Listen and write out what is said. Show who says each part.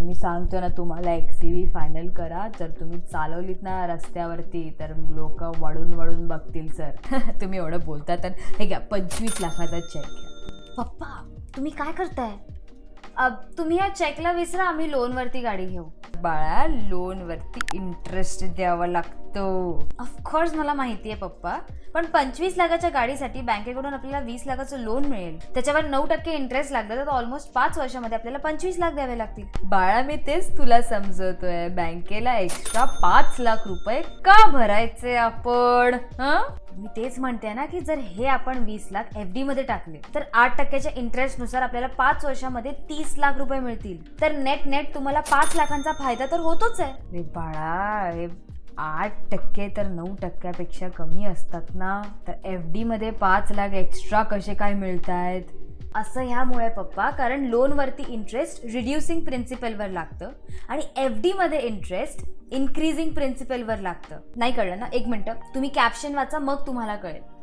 Speaker 1: तर मी सांगतो ना तुम्हाला एक्स फायनल करा. जर तुम्ही चालवलीत ना रस्त्यावरती तर लोक वळून वळून बघतील सर तुम्ही एवढं बोलता तर हे घ्या पंचवीस लाखाचा चेक घ्या.
Speaker 2: पप्पा तुम्ही काय करताय? अब तुम्ही या चेकला विसरा आम्ही लोनवरती गाडी घेऊ.
Speaker 1: बाळा लोनवरती इंटरेस्ट द्यावा लागतो.
Speaker 2: ऑफकोर्स मला माहिती आहे पप्पा. पण पंचवीस लाखाच्या गाडीसाठी बँकेकडून आपल्याला वीस लाखाचं लोन मिळेल. त्याच्यावर नऊ टक्के इंटरेस्ट लागला तर ऑलमोस्ट पाच वर्षामध्ये आपल्याला पंचवीस लाख द्यावे लागतील.
Speaker 1: बाळा मी तेच तुला समजवतोय. बँकेला एक्स्ट्रा पाच लाख रुपये का भरायचे आपण? हं?
Speaker 2: मी तेच म्हणते ना की जर हे आपण वीस लाख एफ डी मध्ये टाकले तर आठ टक्क्याच्या इंटरेस्टनुसार आपल्याला पाच वर्षामध्ये तीस लाख रुपये मिळतील. तर नेट नेट तुम्हाला पाच लाखांचा फायदा तर होतोच आहे.
Speaker 1: बाळा आठ टक्के तर नऊ टक्क्यापेक्षा कमी असतात ना? तर एफ डी मध्ये पाच लाख एक्स्ट्रा कसे काय मिळत आहेत
Speaker 2: असं ह्यामुळे पप्पा कारण लोनवरती इंटरेस्ट रिड्युसिंग प्रिन्सिपलवर लागतं आणि एफ डीमध्ये इंटरेस्ट इन्क्रीजिंग प्रिन्सिपलवर लागतं. नाही कळलं ना? एक मिनटं. तुम्ही कॅप्शन वाचा मग तुम्हाला कळेल.